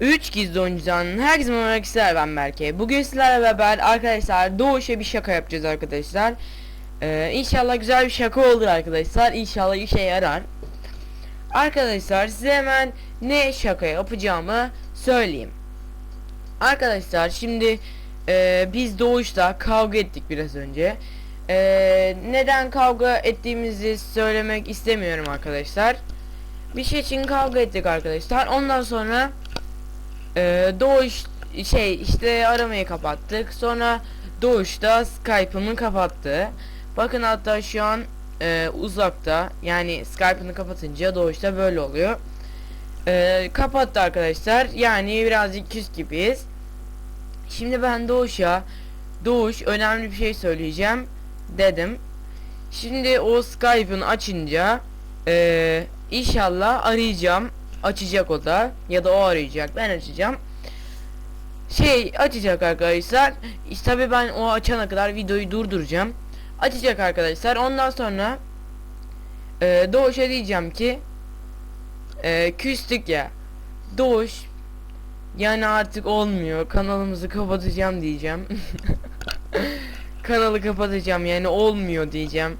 3 gizli oyuncağının herkese merhaba arkadaşlar ben Berke. Bugün sizlerle beraber arkadaşlar Doğuş'a bir şaka yapacağız arkadaşlar. Ee, inşallah güzel bir şaka olur arkadaşlar. İnşallah işe yarar. Arkadaşlar size hemen ne şaka yapacağımı söyleyeyim. Arkadaşlar şimdi e, biz Doğuş'ta kavga ettik biraz önce. E, neden kavga ettiğimizi söylemek istemiyorum arkadaşlar. Bir şey için kavga ettik arkadaşlar. Ondan sonra ee, Doğuş şey işte aramayı kapattık. Sonra Doğuş da Skype'ımı kapattı. Bakın hatta şu an e, uzakta. Yani Skype'ını kapatınca Doğuş da böyle oluyor. Ee, kapattı arkadaşlar. Yani birazcık küs gibiyiz. Şimdi ben Doğuş'a Doğuş önemli bir şey söyleyeceğim dedim. Şimdi o Skype'ını açınca e, inşallah arayacağım açacak o da ya da o arayacak. Ben açacağım. Şey açacak arkadaşlar. İşte tabi ben o açana kadar videoyu durduracağım. Açacak arkadaşlar. Ondan sonra e, Doğuş'a diyeceğim ki e, küstük ya. Doğuş yani artık olmuyor. Kanalımızı kapatacağım diyeceğim. Kanalı kapatacağım yani olmuyor diyeceğim.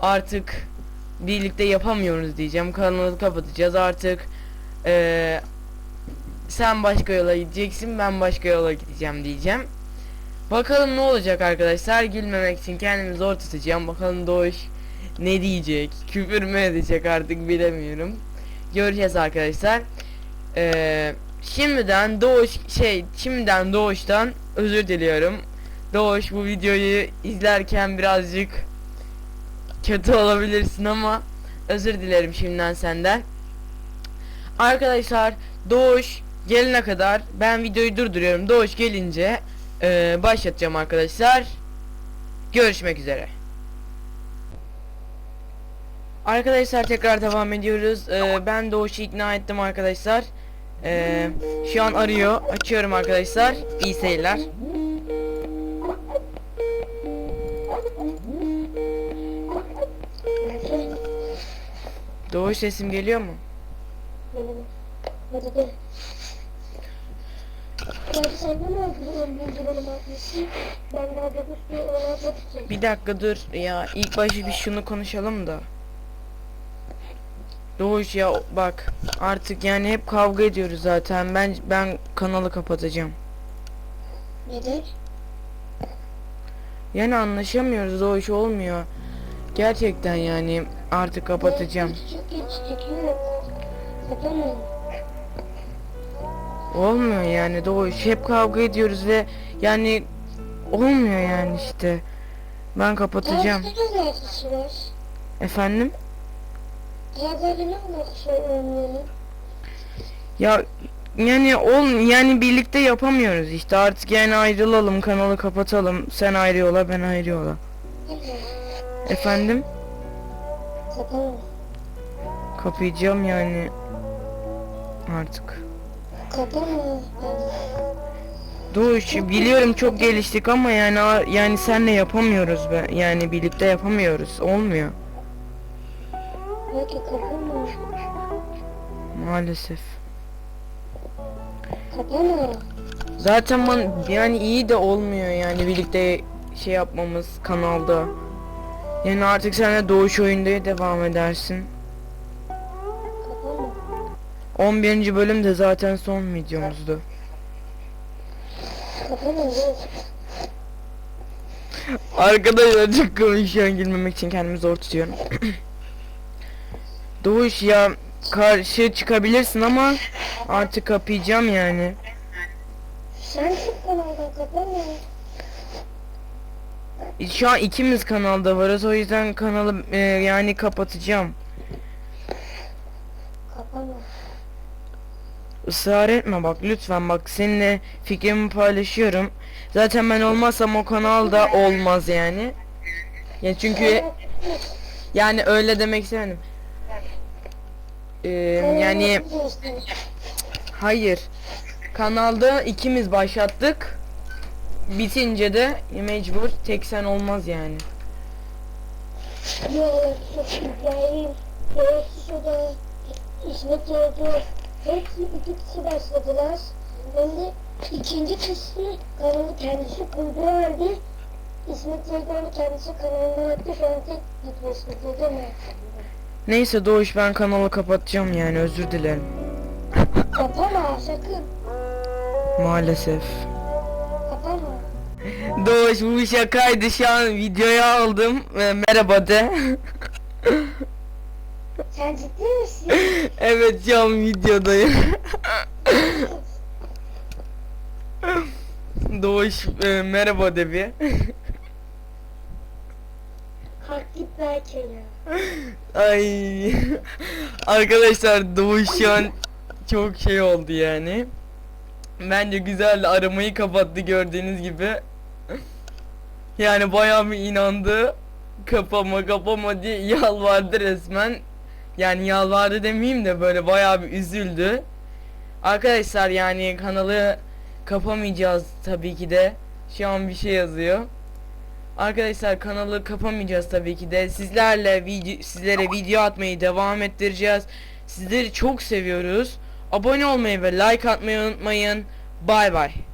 Artık birlikte yapamıyoruz diyeceğim. Kanalı kapatacağız artık ee, sen başka yola gideceksin ben başka yola gideceğim diyeceğim. Bakalım ne olacak arkadaşlar gülmemek için kendimi zor tutacağım bakalım Doğuş ne diyecek küfür mü edecek artık bilemiyorum. Göreceğiz arkadaşlar. Ee, şimdiden Doğuş şey şimdiden Doğuş'tan özür diliyorum. Doğuş bu videoyu izlerken birazcık kötü olabilirsin ama özür dilerim şimdiden senden. Arkadaşlar Doğuş gelene kadar ben videoyu durduruyorum. Doğuş gelince e, başlatacağım arkadaşlar. Görüşmek üzere. Arkadaşlar tekrar devam ediyoruz. E, ben Doğuş'u ikna ettim arkadaşlar. E, şu an arıyor. Açıyorum arkadaşlar. İyi seyirler. Doğuş sesim geliyor mu? Ben de. Bir dakika dur ya ilk başta bir şunu konuşalım da. Doğuş ya bak artık yani hep kavga ediyoruz zaten ben ben kanalı kapatacağım. Nedir? Yani anlaşamıyoruz Doğuş olmuyor. Gerçekten yani artık kapatacağım. Çok geç çekiyor. Olmuyor yani Doğuş hep kavga ediyoruz ve yani olmuyor yani işte. Ben kapatacağım. Efendim? Ya yani ol yani birlikte yapamıyoruz işte artık yani ayrılalım kanalı kapatalım sen ayrı yola ben ayrı yola. Efendim kapayacağım yani artık. Kapamam. Doğuş biliyorum çok geliştik ama yani yani senle yapamıyoruz be yani birlikte yapamıyoruz olmuyor Belki kapamam. maalesef. Kapamam. Zaten man yani iyi de olmuyor yani birlikte şey yapmamız kanalda. Yani artık sen de Doğuş oyunda devam edersin. Kapamam. 11. bölüm de zaten son videomuzdu. Arkadaşlar çok komik şu an gülmemek için kendimi zor tutuyorum. Doğuş ya karşı çıkabilirsin ama artık kapayacağım yani. Sen çık kanaldan kapamam. Şu an ikimiz kanalda varız o yüzden kanalı e, yani kapatacağım. Israr etme bak lütfen bak seninle fikrimi paylaşıyorum. Zaten ben olmazsam o kanal da olmaz yani. Ya çünkü yani öyle demek istemedim. Ee, yani hayır. Kanalda ikimiz başlattık. Bitince de mecbur tek sen olmaz yani. Yok, hepsi iki kişi başladılar. Ben de ikinci kısmı kanalı kendisi kurduğu halde İsmet Yegdan'ı kendisi kanalından attı. Şu an tek gitmesini dedi mi? Neyse Doğuş ben kanalı kapatacağım yani özür dilerim. Kapama sakın. Maalesef. Kapama. Doğuş bu şakaydı şu an videoya aldım. Ee, merhaba de. Sen ciddi misin? evet şu an videodayım. Doğuş e, merhaba de bir. Kalk git belki ya. Ay. Arkadaşlar Doğuş şu an çok şey oldu yani. Bence güzel aramayı kapattı gördüğünüz gibi. Yani bayağı bir inandı. Kapama kapama diye yalvardı resmen. Yani yalvardı demeyeyim de böyle bayağı bir üzüldü. Arkadaşlar yani kanalı kapamayacağız tabii ki de. Şu an bir şey yazıyor. Arkadaşlar kanalı kapamayacağız tabii ki de. Sizlerle video sizlere video atmayı devam ettireceğiz. Sizleri çok seviyoruz. Abone olmayı ve like atmayı unutmayın. Bay bay.